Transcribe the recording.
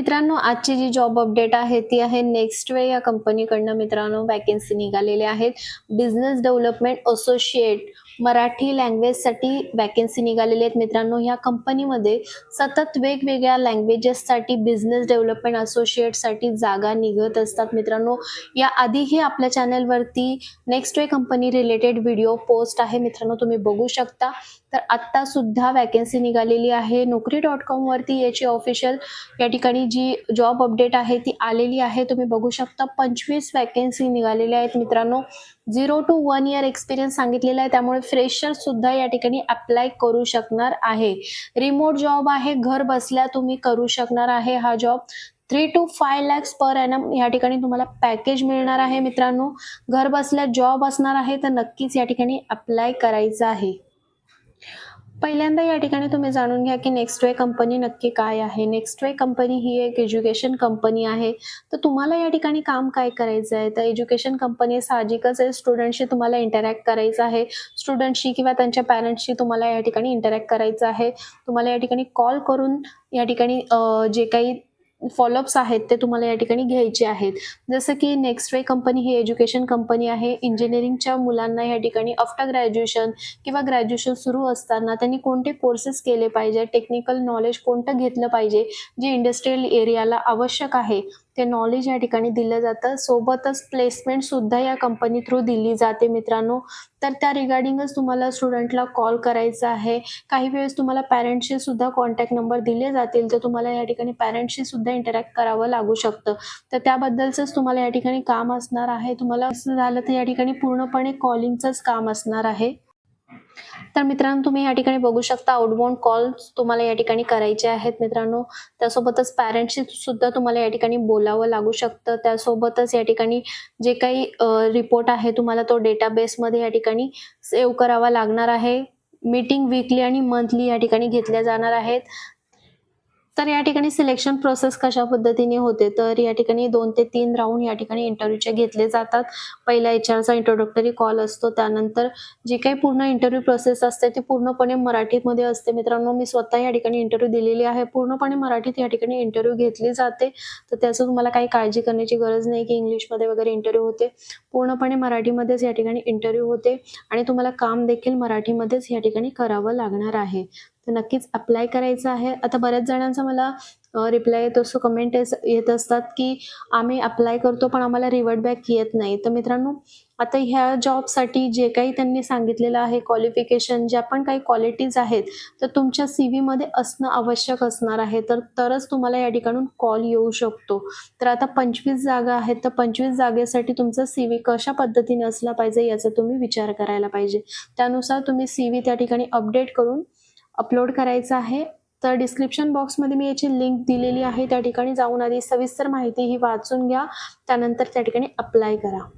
मित्रांनो आजची जी job update आहे ती आहे नेक्स्ट वे या कंपनीकडनं मित्रांनो वॅकन्सी निघालेल्या आहेत. बिझनेस डेव्हलपमेंट असोसिएट मराठी लँग्वेजसाठी वॅकन्सी निघालेली आहेत. मित्रांनो ह्या कंपनीमध्ये सतत वेगवेगळ्या लँग्वेजेससाठी बिझनेस डेव्हलपमेंट असोसिएटसाठी जागा निघत असतात. मित्रांनो या आधीही आपल्या चॅनलवरती NxtWave company related video post आहे. मित्रांनो तुम्ही बघू शकता. तर आत्ता सुद्धा वॅकन्सी निघालेली आहे. नोकरी डॉट कॉमवरती याची ऑफिशियल या ठिकाणी जी जॉब अपडेट आहे ती आलेली आहे. तुम्ही बघू शकता पंचवीस वॅकन्सी निघालेल्या आहेत. मित्रांनो zero two one year experience सांगितलेला आहे. त्यामुळे फ्रेशर सुद्धा या ठिकाणी अप्लाय करू शकणार आहे. रिमोट जॉब आहे घर बसल्या तुम्ही करू शकणार आहे हा job three two five lakhs per annum या ठिकाणी तुम्हाला पॅकेज मिळणार आहे मित्रांनो. घर बसल्या जॉब असणार आहे तर नक्कीच या ठिकाणी अप्लाय करायचं आहे. पहिल्यांदा या ठिकाणी तुम्ही जाणून घ्या की नेक्स्ट वे कंपनी नक्की काय आहे? नेक्स्ट वे कंपनी ही एक एज्युकेशन कंपनी आहे. तर तुम्हाला या ठिकाणी काम काय करायचं आहे? तर एज्युकेशन कंपनी साहजिकच आहे. स्टुडंटशी तुम्हाला इंटरॅक्ट करायचं आहे. स्टुडंटशी किंवा त्यांच्या पॅरेंट्सशी तुम्हाला या ठिकाणी इंटरॅक्ट करायचं आहे. तुम्हाला या ठिकाणी कॉल करून या ठिकाणी जे काही फॉलोअप्स आहेत ते तुम्हाला या ठिकाणी घ्यायचे आहेत. जसं की नेक्स्ट वे कंपनी ही एज्युकेशन कंपनी आहे. इंजिनिअरिंगच्या मुलांना या ठिकाणी आफ्टर ग्रॅज्युएशन किंवा ग्रॅज्युएशन सुरू असताना त्यांनी कोणते कोर्सेस केले पाहिजे? टेक्निकल नॉलेज कोणतं घेतलं पाहिजे? जे इंडस्ट्रीयल एरियाला आवश्यक आहे. ते नॉलेज या ठिकाणी दिलं जातं. सोबतच प्लेसमेंट सुद्धा या कंपनी थ्रू दिली जाते मित्रांनो. तर त्या रिगार्डिंगच तुम्हाला स्टुडंटला कॉल करायचा आहे. काही वेळेस तुम्हाला पॅरेंट्सचे सुद्धा कॉन्टॅक्ट नंबर दिले जातील. तर तुम्हाला या ठिकाणी पॅरेंट्सशी सुद्धा इंटरॅक्ट करावं लागू शकतं. तर त्याबद्दलचंच तुम्हाला या ठिकाणी काम असणार आहे. तुम्हाला असं झालं तर या ठिकाणी पूर्णपणे कॉलिंगचंच काम असणार आहे. तर मित्रांनो तुम्ही या ठिकाणी बघू शकता आउटबाउंड कॉल्स तुम्हाला या ठिकाणी करायचे आहेत मित्रांनो. त्यासोबतच पॅरेंट्सशी सुद्धा तुम्हाला या ठिकाणी बोलावं लागू शकतं. त्यासोबतच या ठिकाणी जे काही रिपोर्ट आहे तुम्हाला तो डेटाबेसमध्ये या ठिकाणी सेव्ह करावा लागणार आहे. मीटिंग वीकली आणि मंथली या ठिकाणी घेतल्या जाणार आहेत. तर या ठिकाणी सिलेक्शन प्रोसेस कशा पद्धतीने होते? तर या ठिकाणी दोन ते तीन राऊंड या ठिकाणी इंटरव्ह्यूचे घेतले जातात. पहिला एच आरचा इंट्रोडक्टरी कॉल असतो. त्यानंतर जी काही पूर्ण इंटरव्ह्यू प्रोसेस असते ती पूर्णपणे मराठीमध्ये असते. मित्रांनो मी स्वतः या ठिकाणी इंटरव्ह्यू दिलेली आहे. पूर्णपणे मराठीत या ठिकाणी इंटरव्ह्यू घेतली जाते. तर त्याचं तुम्हाला काही काळजी करण्याची गरज नाही की इंग्लिशमध्ये वगैरे इंटरव्ह्यू होते. पूर्णपणे मराठीमध्येच या ठिकाणी इंटरव्ह्यू होते. आणि तुम्हाला काम देखील मराठीमध्येच या ठिकाणी करावं लागणार आहे. तर नक्कीच अप्लाय करायचं आहे. आता बऱ्याच जणांचा मला रिप्लाय येत असतो कमेंट येत असतात की आम्ही अप्लाय करतो पण आम्हाला रिवर्ट बॅक येत नाही. तर मित्रांनो आता ह्या जॉबसाठी जे काही त्यांनी सांगितलेलं आहे क्वालिफिकेशन ज्या पण काही क्वालिटीज आहेत तर तुमच्या सी व्हीमध्ये असणं आवश्यक असणार आहे. तर तरच तुम्हाला या ठिकाणून कॉल येऊ शकतो. तर आता पंचवीस जागा आहेत. तर पंचवीस जागेसाठी तुमचा सी व्ही कशा पद्धतीने असला पाहिजे याचा तुम्ही विचार करायला पाहिजे. त्यानुसार तुम्ही सी व्ही त्या ठिकाणी अपडेट करून अपलोड करायचं आहे. तर डिस्क्रिप्शन बॉक्समध्ये मी याची लिंक दिलेली आहे. त्या ठिकाणी जाऊन आधी सविस्तर माहिती ही वाचून घ्या. त्यानंतर त्या ठिकाणी अप्लाय करा.